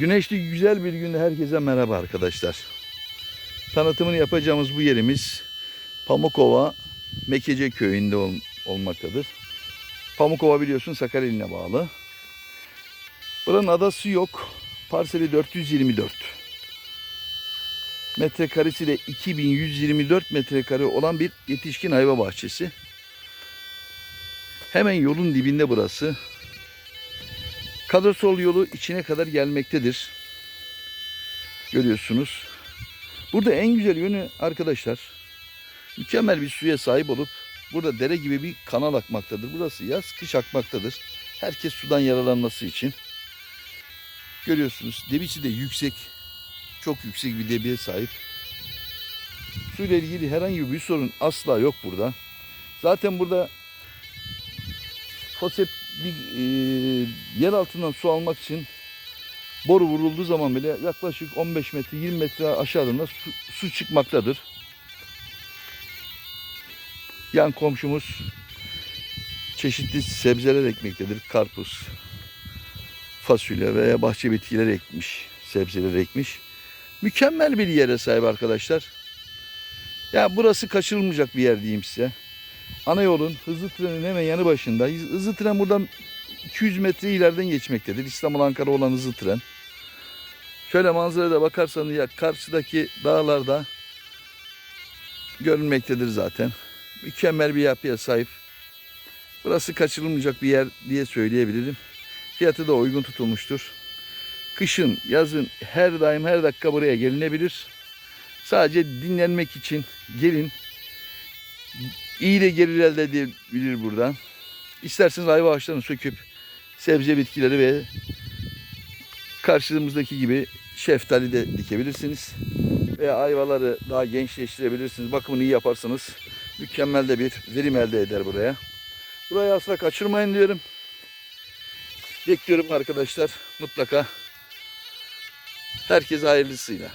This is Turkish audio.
Güneşli güzel bir günde herkese merhaba arkadaşlar. Tanıtımını yapacağımız bu yerimiz Pamukova Mekece köyünde ol- olmaktadır. Pamukova biliyorsun Sakarya iline bağlı. Buranın adası yok. Parseli 424. Metrekaresi de 2124 metrekare olan bir yetişkin ayva bahçesi. Hemen yolun dibinde burası. Kadrosol yolu içine kadar gelmektedir. Görüyorsunuz. Burada en güzel yönü arkadaşlar mükemmel bir suya sahip olup burada dere gibi bir kanal akmaktadır. Burası yaz kış akmaktadır. Herkes sudan yararlanması için. Görüyorsunuz debisi de yüksek. Çok yüksek bir debiye sahip. Suyla ilgili herhangi bir sorun asla yok burada. Zaten burada fosep bir e, yer altından su almak için boru vurulduğu zaman bile yaklaşık 15 metre 20 metre aşağıdan su, su çıkmaktadır. Yan komşumuz çeşitli sebzeler ekmektedir. Karpuz, fasulye veya bahçe bitkileri ekmiş, sebzeler ekmiş. Mükemmel bir yere sahip arkadaşlar. Ya burası kaçırılmayacak bir yer diyeyim size. Ana yolun hızlı trenin hemen yanı başında. Hızlı tren buradan 200 metre ileriden geçmektedir. İstanbul Ankara olan hızlı tren. Şöyle manzaraya bakarsanız ya karşıdaki dağlarda görünmektedir zaten. Mükemmel bir yapıya sahip. Burası kaçırılmayacak bir yer diye söyleyebilirim. Fiyatı da uygun tutulmuştur. Kışın, yazın her daim her dakika buraya gelinebilir. Sadece dinlenmek için gelin. İyi de gelir elde edebilir buradan. İsterseniz ayva ağaçlarını söküp sebze bitkileri ve karşımızdaki gibi şeftali de dikebilirsiniz. Veya ayvaları daha gençleştirebilirsiniz. Bakımını iyi yaparsanız mükemmel de bir verim elde eder buraya. Burayı asla kaçırmayın diyorum. Bekliyorum arkadaşlar mutlaka. Herkese hayırlısıyla.